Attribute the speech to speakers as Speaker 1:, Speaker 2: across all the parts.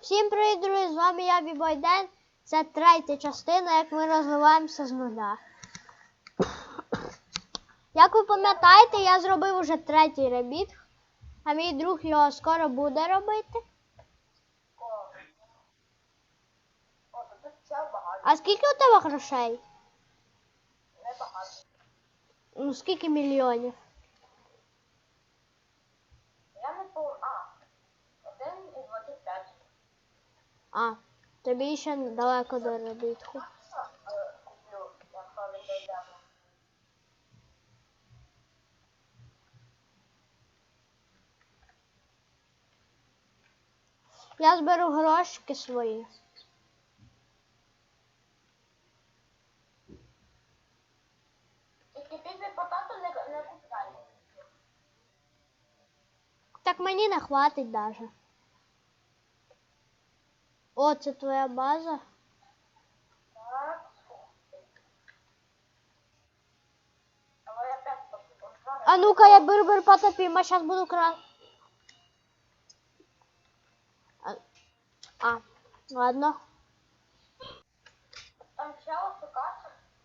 Speaker 1: Всім привіт, друзі! З вами я Бібойден. Це третя частина, як ми розвиваємося з нуля. Як ви пам'ятаєте, я зробив уже третій ребіт, а мій друг його скоро буде робити. А скільки у тебе грошей?
Speaker 2: Не багато.
Speaker 1: Ну скільки мільйонів?
Speaker 2: Я не по. А. Один і 25.
Speaker 1: А, тобі ще далеко до
Speaker 2: дійдемо.
Speaker 1: Я зберу грошики свої. Так мені не хватить даже. О, це твоя база.
Speaker 2: Так.
Speaker 1: А ну-ка, я быр-быр потопим, а сейчас буду кра... А, а, ладно.
Speaker 2: Там.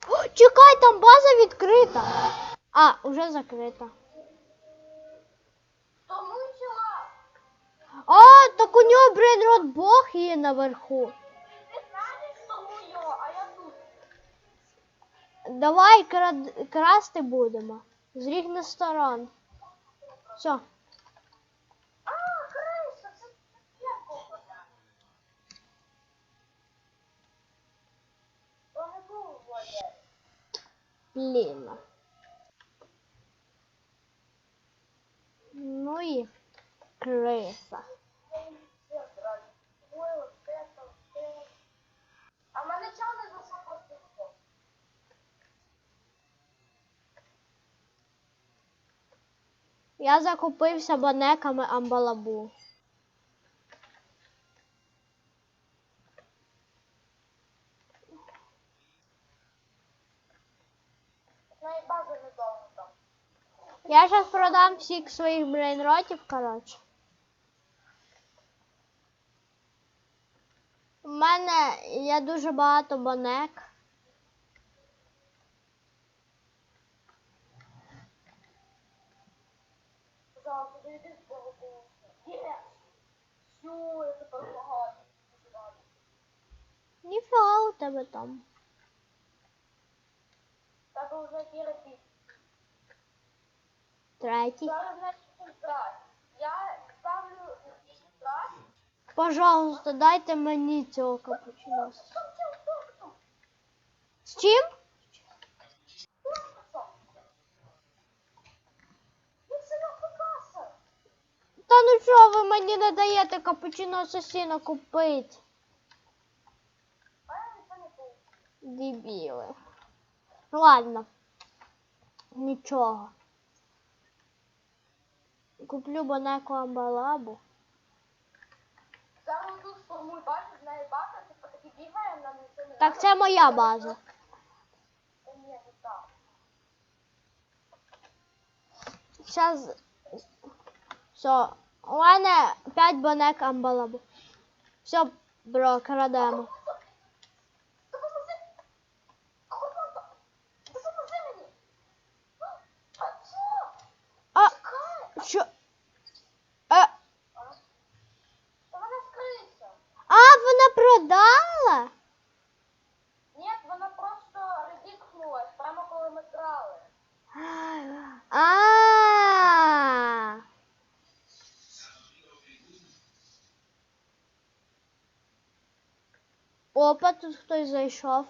Speaker 1: О, чекай, там база відкрита. А, уже закрита. А, так у нього брейнрод бог є наверху. Давай крад... красти будемо. З різних сторон. Все. Блін. Ну і криса.
Speaker 2: А в мене чого не за що просто?
Speaker 1: Я закупився банеками амбалабу. Я зараз продам всіх своїх брейнротів, коротше. У мене є дуже багато банек.
Speaker 2: Пожалуйста, доведи з Богу Є! Все, я тепер багато.
Speaker 1: Ніфіга у тебе там.
Speaker 2: Тебе вже кірапіт.
Speaker 1: Третій.
Speaker 2: Зараз значить брат. Я ставлю брат.
Speaker 1: Пожалуйста, дайте мені цього капучино.
Speaker 2: Стоп, стоп, стоп, стоп.
Speaker 1: З чим?
Speaker 2: Стоп. Він це легко каса.
Speaker 1: Та ну що ви мені не даєте капучино асасіно купити? Дебіли. Ну ладно. Нічого. Куплю банеку амбалабу.
Speaker 2: Зараз тут штурмуй базу, з неї база, типу таки бігає, нічого не
Speaker 1: Так це моя база.
Speaker 2: Ні, не так.
Speaker 1: Зараз. Все. У мене 5 банек амбалабу. Все, бро, крадемо.
Speaker 2: А що?
Speaker 1: А, а, вона продала?
Speaker 2: Ні, вона просто редікнулась, прямо коли ми грали.
Speaker 1: А. Опа, тут хтось зайшов.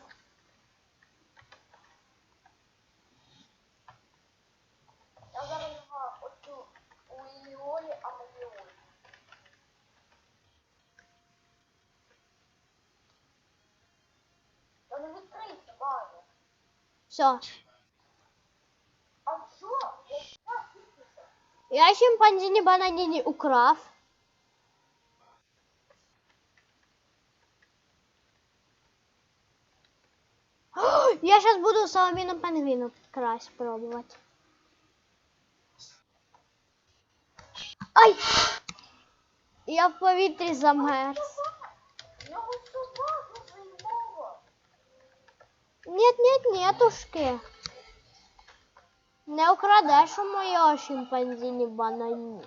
Speaker 2: Я зараз його оцю у її Олі, а мені Олі. Та не відкрийся, база.
Speaker 1: Все.
Speaker 2: А що? Я що? Відкрийся.
Speaker 1: Я шимпанзіні бананіні украв. буду з обміном пангвіну крась пробувати. Ай! Я в повітрі замерз. Нет, нет, нетушки. Не украдеш у моєго шимпанзіні банані.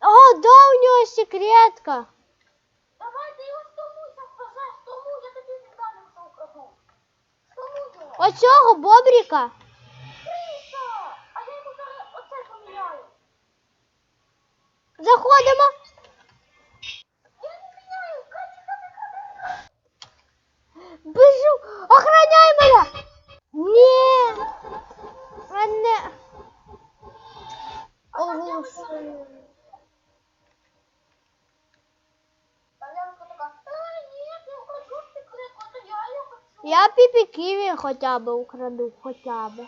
Speaker 1: О, да, у нього секретка. Оцього бобріка.
Speaker 2: Криса! А я йому зараз оце поміняю.
Speaker 1: Заходимо.
Speaker 2: Я не міняю, кати, кати, кати.
Speaker 1: Біжу. Охраняй мене. Ні. Мене. Оглушили.
Speaker 2: Ленка така, ай, ні, не украду секретку, а то я його хочу.
Speaker 1: Я піпі ківі хоча б украду, хоча б.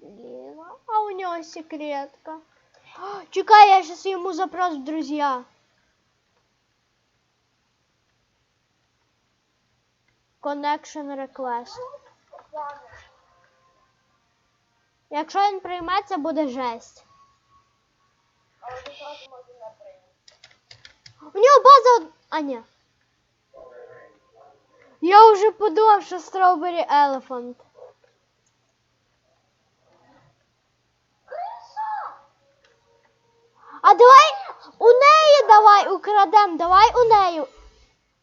Speaker 2: Пішов. А,
Speaker 1: у нього секретка. О, Чекай, я сейчас ему запрос в друзья. Connection request. Якщо він прийметься, буде жесть.
Speaker 2: Але зразу може не прийняти.
Speaker 1: У нього база. А, ні. Я вже подумав, що Strawberry Elephant. А давай у неї давай украдем, давай у неї.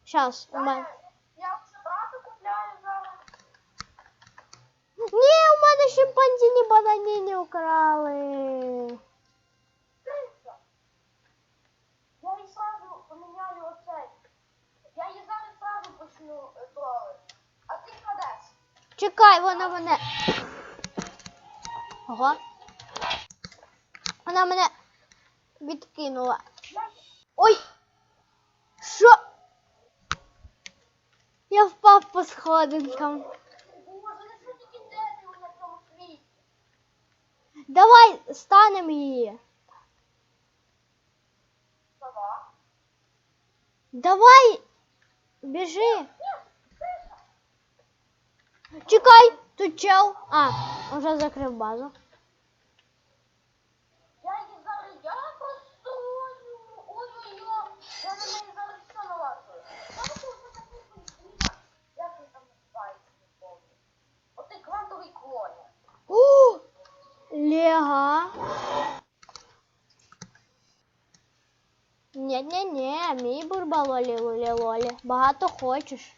Speaker 1: Щас, у мене.
Speaker 2: Я вже брата купляю зараз.
Speaker 1: Ні, у мене шимпанзіні бананіні украли.
Speaker 2: Криса! Я їй сразу поміняю оцей. Я її зараз сразу почну е. А ти кладеш.
Speaker 1: Чекай, вона мене. Ого. Вона мене відкинула. Ой! Що? Я впав по сходинкам. Давай станемо її. Давай. Біжи.
Speaker 2: Ні, криса.
Speaker 1: Чекай, тут чел. А, вже закрив базу.
Speaker 2: Я її зараз, я просто ой-ой-ой, я на неї зараз все налажую. Знаєте, що таке книжка? Як він там називається, не помню. Отий квантовий клоня.
Speaker 1: О! Лега. Ні-ні-ні, мій бурбалолі лолі лолі. Багато хочеш.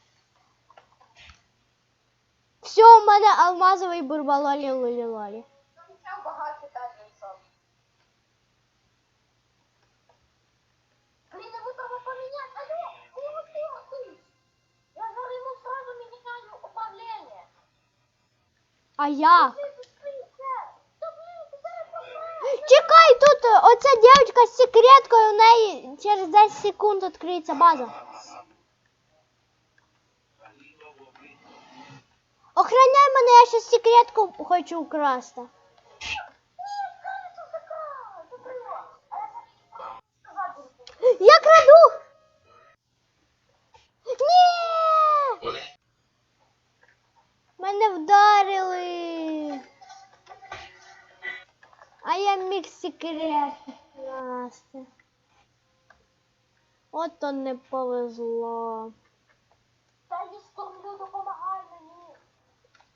Speaker 1: Все, у мене алмазовий бурбалолі лолі лолі.
Speaker 2: Там багато. Блін, поміняти. Алло. Я зараз йому сразу міняю управління.
Speaker 1: А як? Чекай, тут е, оця дівчинка з секреткою, у неї через 10 секунд відкриється база. Ще секретку хочу украсти.
Speaker 2: Я
Speaker 1: краду! Ні! Мене вдарили. А я міг секрет вкрасти. От то не повезло.
Speaker 2: Та їй стомлю, допомагай мені.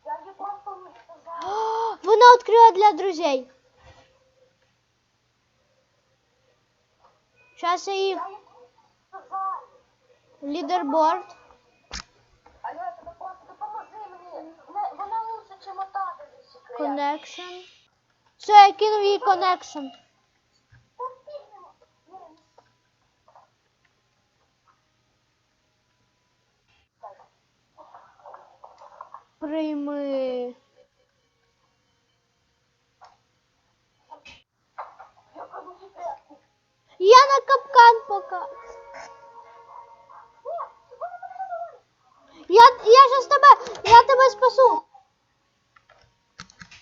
Speaker 2: Я їй просто не сказав.
Speaker 1: О, Вона відкрила для друзей. Зараз я
Speaker 2: їй сказав.
Speaker 1: лідерборд.
Speaker 2: Алло, просто допоможи мені. Вона лучше, чим ота без секрет.
Speaker 1: Connection. Все, я кинув їй
Speaker 2: ні.
Speaker 1: Прийми.
Speaker 2: Я кажу тебе.
Speaker 1: Я на капкан пока.
Speaker 2: Ні, вона мене не говорить.
Speaker 1: Я, я щас тебе, я тебе спасу.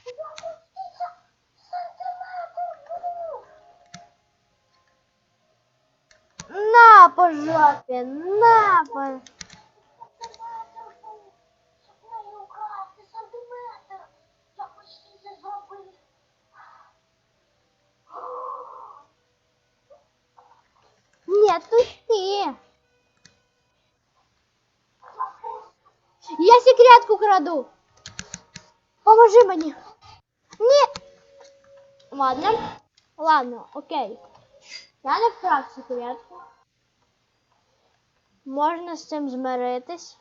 Speaker 2: Я пуститься сантиметр був.
Speaker 1: На по жопі, на по.
Speaker 2: Сантиметр був. Щоб неї украсти сантиметр.
Speaker 1: Петушки. Я секретку краду. Поможи мені. Ні. Ладно. Ладно, окей. Я не вкрав секретку. Можна з цим змиритись.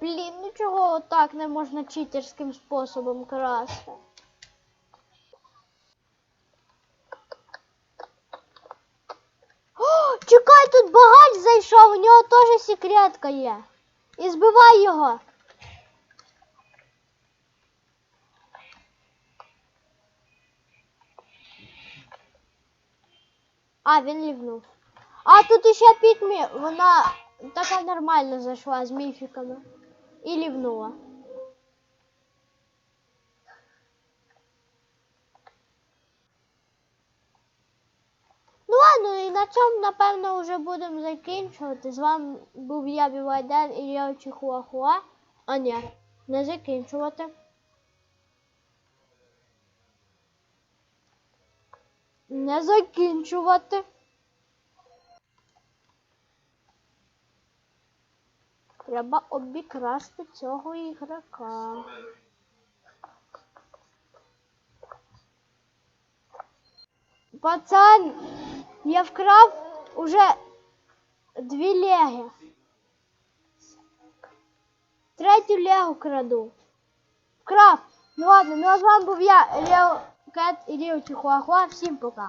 Speaker 1: Блін, ну чого отак не можна читерським способом красти? О, чекай, тут багач зайшов, у нього теж секретка є. І збивай його. А, він лівнув. А тут іще пікмі, вона така нормально зайшла з міфіками. І лівнула. Ну ладно, і на цьому, напевно, вже будемо закінчувати. З вами був я Бівайден і я Чихуахуа. А ні, не закінчувати. Не закінчувати. Треба обікрасти цього ігрока. Пацан, я вкрав уже дві леги. Третю легу краду. Вкрав. Ну ладно, ну а з вами був я, Лео Кет і Лео Чихуахуа. Всім пока.